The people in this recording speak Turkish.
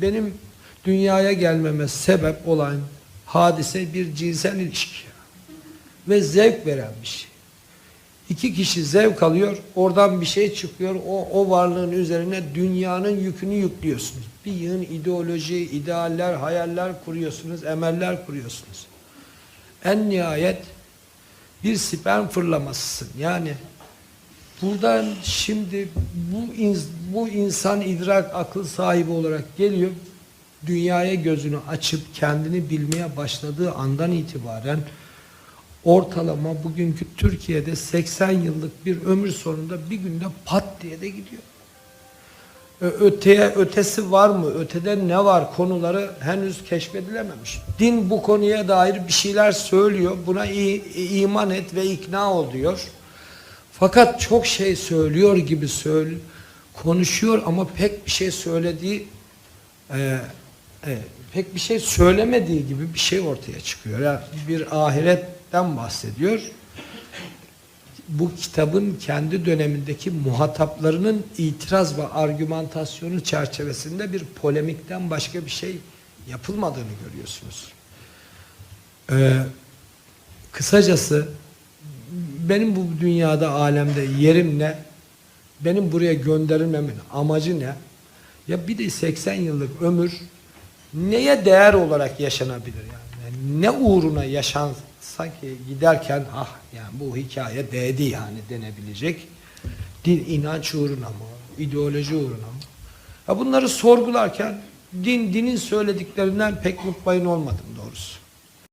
Benim dünyaya gelmeme sebep olan hadise bir cinsel ilişki. Ve zevk veren bir şey. İki kişi zevk alıyor, oradan bir şey çıkıyor, o, o varlığın üzerine dünyanın yükünü yüklüyorsunuz. Bir yığın ideoloji, idealler, hayaller kuruyorsunuz, emeller kuruyorsunuz. En nihayet bir sperm fırlamasısın. Yani buradan şimdi bu, ins- bu insan idrak akıl sahibi olarak geliyor, dünyaya gözünü açıp kendini bilmeye başladığı andan itibaren ortalama bugünkü Türkiye'de 80 yıllık bir ömür sonunda bir günde pat diye de gidiyor. Öteye ötesi var mı? Ötede ne var? Konuları henüz keşfedilememiş. Din bu konuya dair bir şeyler söylüyor. Buna iman et ve ikna ol diyor. Fakat çok şey söylüyor gibi söyle konuşuyor ama pek bir şey söylediği e, e, pek bir şey söylemediği gibi bir şey ortaya çıkıyor. Yani bir ahiretten bahsediyor. Bu kitabın kendi dönemindeki muhataplarının itiraz ve argümantasyonu çerçevesinde bir polemikten başka bir şey yapılmadığını görüyorsunuz. Ee, kısacası benim bu dünyada, alemde yerim ne? Benim buraya gönderilmemin amacı ne? Ya bir de 80 yıllık ömür neye değer olarak yaşanabilir yani? Yani ne uğruna yaşansa ki giderken ah yani bu hikaye değdi yani denebilecek. Din inanç uğruna mı? ideoloji uğruna mı? Ya bunları sorgularken din dinin söylediklerinden pek mutmain olmadım doğrusu.